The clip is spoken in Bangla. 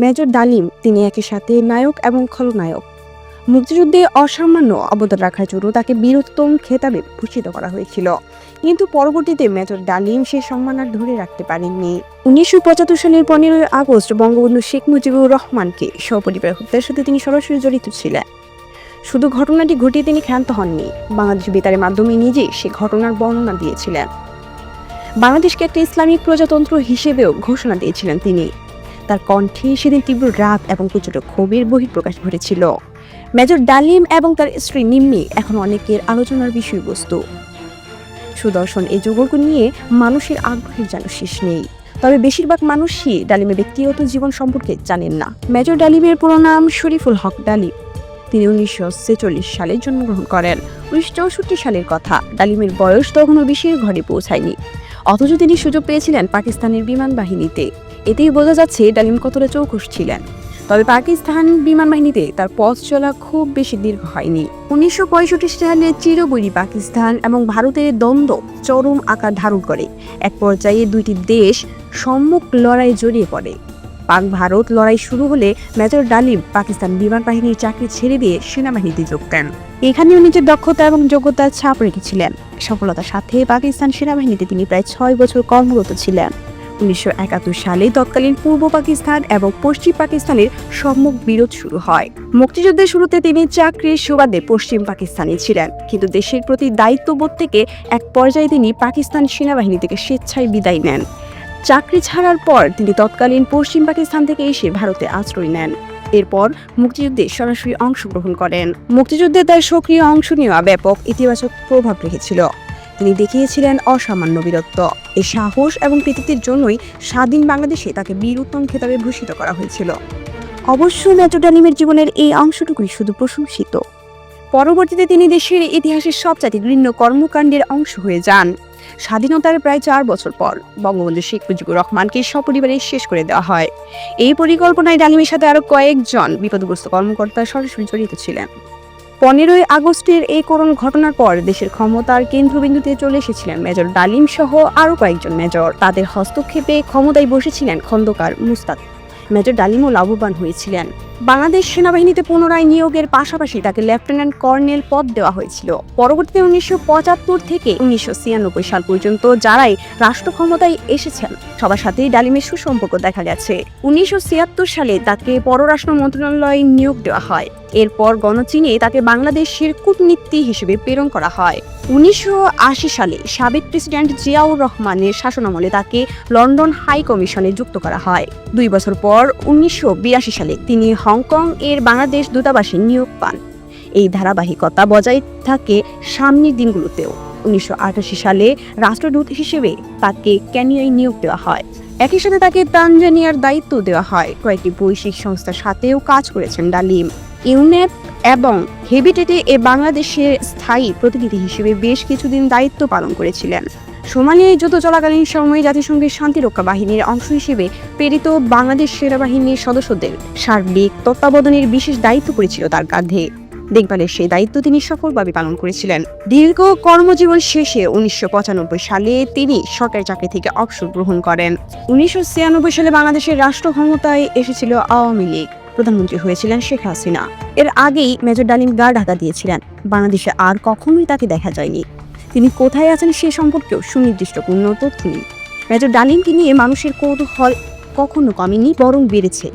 মেজর ডালিম, তিনি একই সাথে নায়ক এবং খলনায়ক। মুক্তিযুদ্ধে অসামান্য অবদান রাখার জন্য তাকে বীরোত্তম খেতাবে ভূষিত করা হয়েছিল। কিন্তু পরবর্তীতে মেজর ডালিম সে সম্মান আর ধরে রাখতে পারেননি। উনিশশো পঁচাত্তর সালের পনেরোই আগস্ট বঙ্গবন্ধু শেখ মুজিবুর রহমানকে সপরিবার হত্যার সাথে তিনি সরাসরি জড়িত ছিলেন। শুধু ঘটনাটি ঘটিয়ে তিনি ক্ষান্ত হননি, বাংলাদেশ বেতারের মাধ্যমে নিজে সে ঘটনার বর্ণনা দিয়েছিলেন। বাংলাদেশকে একটা ইসলামিক প্রজাতন্ত্র হিসেবেও ঘোষণা দিয়েছিলেন তিনি। তার কণ্ঠে সেদিন তীব্র রাগ এবং প্রচুর ক্ষোভের বহিঃপ্রকাশ ঘটেছিল। মেজর ডালিম এবং তার স্ত্রী নিম্মি এখন অনেকের আলোচনার বিষয়বস্তু। সুদর্শন এই যুগলকে নিয়ে মানুষের আগ্রহের যেন শেষ নেই। তবে বেশিরভাগ মানুষই ডালিমের ব্যক্তিগত জীবন সম্পর্কে জানেন না। মেজর ডালিমের পুরো নাম শরীফুল হক ডালিম। তিনি উনিশশো ছেচল্লিশ সালে জন্মগ্রহণ করেন। উনিশশো চৌষট্টি সালের কথা, ডালিমের বয়স তখনও বিশের ঘরে পৌঁছায়নি। অথচ তিনি সুযোগ পেয়েছিলেন পাকিস্তানের বিমান বাহিনীতে। এতেই বোঝা যাচ্ছে ডালিম কতটা চৌকস ছিলেন। তবে পাকিস্তান বিমান বাহিনীতে তার পথ চলা খুব বেশি দীর্ঘ হয়নি। উনিশশো পঁয়ষট্টি সালে চিরবৈরী পাকিস্তান এবং ভারতের দ্বন্দ্ব চরম আকার ধারণ করে। এক পর্যায়ে দুইটি দেশ সম্মুখ লড়াই জড়িয়ে পড়ে। পাক ভারত লড়াই শুরু হলে মেজর ডালিম পাকিস্তান বিমান বাহিনীর চাকরি ছেড়ে দিয়ে সেনাবাহিনীতে যোগ দেন। এখানেও নিজের দক্ষতা এবং যোগ্যতার ছাপ রেখেছিলেন। সফলতার সাথে পাকিস্তান সেনাবাহিনীতে তিনি প্রায় ছয় বছর কর্মরত ছিলেন। উনিশশো একাত্তর সালে তৎকালীন পূর্ব পাকিস্তান এবং পশ্চিম পাকিস্তানের সম্মুখ বিরোধ শুরু হয়। মুক্তিযুদ্ধের শুরুতে তিনি চাকরির সুবাদে পশ্চিম পাকিস্তানে ছিলেন। কিন্তু দেশের প্রতি দায়িত্ববোধ থেকে এক পর্যায়ে তিনি পাকিস্তান সেনাবাহিনী থেকে স্বেচ্ছায় বিদায় নেন। চাকরি ছাড়ার পর তিনি তৎকালীন পশ্চিম পাকিস্তান থেকে এসে ভারতে আশ্রয় নেন। এরপর মুক্তিযুদ্ধে সরাসরি অংশগ্রহণ করেন। মুক্তিযুদ্ধে তার সক্রিয় অংশ নেওয়া ব্যাপক ইতিবাচক প্রভাব রেখেছিল। তিনি দেখিয়েছিলেন অসামান্য বীরত্ব। এই সাহস এবং কৃতিত্বের জন্যই স্বাধীন বাংলাদেশে তাকে বীর উত্তম খেতাবে ভূষিত করা হয়েছিল। অবশ্য মেজর ডালিমের জীবনের এই অংশটুকুই শুধু প্রশংসিত। পরবর্তীতে তিনি দেশের ইতিহাসের সবচাইতে ঘৃণ্য কর্মকাণ্ডের অংশ হয়ে যান। স্বাধীনতার প্রায় চার বছর পর বঙ্গবন্ধু শেখ মুজিবুর রহমানকে সপরিবারে শেষ করে দেওয়া হয়। এই পরিকল্পনায় ডালিমের সাথে আরও কয়েকজন বিপদগ্রস্ত কর্মকর্তা সরাসরি জড়িত ছিলেন। পনেরোই আগস্টের এই করুণ ঘটনার পর দেশের ক্ষমতার কেন্দ্রবিন্দুতে চলে এসেছিলেন মেজর ডালিম সহ আরও কয়েকজন মেজর। তাদের হস্তক্ষেপে ক্ষমতায় বসেছিলেন খন্দকার মুস্তাদ মেজর ডালিমও লাভবান হয়েছিলেন। বাংলাদেশ সেনাবাহিনীতে পুনরায় নিয়োগের পাশাপাশি তাকে লেফটেন্যান্ট কর্নেল পদ দেওয়া হয়েছিল। পরবর্তীতে উনিশশো পঁচাত্তর থেকে উনিশশো ছিয়ানব্বই সাল পর্যন্ত যারাই রাষ্ট্র ক্ষমতায় এসেছেন, সবার সাথেই ডালিমের সুসম্পর্ক দেখা গেছে। উনিশশো ছিয়াত্তর সালে তাকে পররাষ্ট্র মন্ত্রণালয়ে নিয়োগ দেওয়া হয়। এরপর গণচীনে তাকে বাংলাদেশের কূটনীতি হিসেবে প্রেরণ করা হয়। উনিশশো আশি সালে সাবেক প্রেসিডেন্ট জিয়াউর রহমানের শাসনামলে তাকে লন্ডন হাই কমিশনে যুক্ত করা হয়। দুই বছর পর উনিশশো বিরাশি সালে তিনি হংকং এর বাংলাদেশ দূতাবাসে নিয়োগ পান। এই ধারাবাহিকতা বজায় থাকে সামনের দিনগুলোতেও। উনিশশো আটাশি সালে রাষ্ট্রদূত হিসেবে তাকে ক্যানিয়ায় নিয়োগ দেওয়া হয়। একই সাথে তাকে তানজানিয়ার দায়িত্ব দেওয়া হয়। কয়েকটি বৈশ্বিক সংস্থার সাথেও কাজ করেছেন ডালিম। ইউনেপ এবং হেবিটেটে এ বাংলাদেশের স্থায়ী প্রতিনিধি হিসেবে বেশ কিছুদিন দায়িত্ব পালন করেছিলেন। সোমালিয়ায় যুদ্ধ চলাকালীন সময়ে জাতিসংঘের শান্তিরক্ষা বাহিনীর অংশ হিসেবে প্রেরিত বাংলাদেশ সেনাবাহিনীর সদস্যদের সার্বিক তত্ত্বাবধানের বিশেষ দায়িত্ব পড়েছিল তার কাঁধে। দেখভালের সেই দায়িত্ব তিনি সফলভাবে পালন করেছিলেন। দীর্ঘ কর্মজীবন শেষে উনিশশো পঁচানব্বই সালে তিনি সরকারি চাকরি থেকে অবসর গ্রহণ করেন। উনিশশো ছিয়ানব্বই সালে বাংলাদেশের রাষ্ট্র ক্ষমতায় এসেছিল আওয়ামী লীগ। প্রধানমন্ত্রী হয়েছিলেন শেখ হাসিনা। এর আগেই মেজর ডালিম গা ঢাকা দিয়েছিলেন। বাংলাদেশে আর কখনোই তাকে দেখা যায়নি। তিনি কোথায় আছেন সে সম্পর্কেও সুনির্দিষ্ট কোনো তথ্য নেই। মেজর ডালিমকে নিয়ে মানুষের কৌতূহল কখনো কমেনি, বরং বেড়েছে।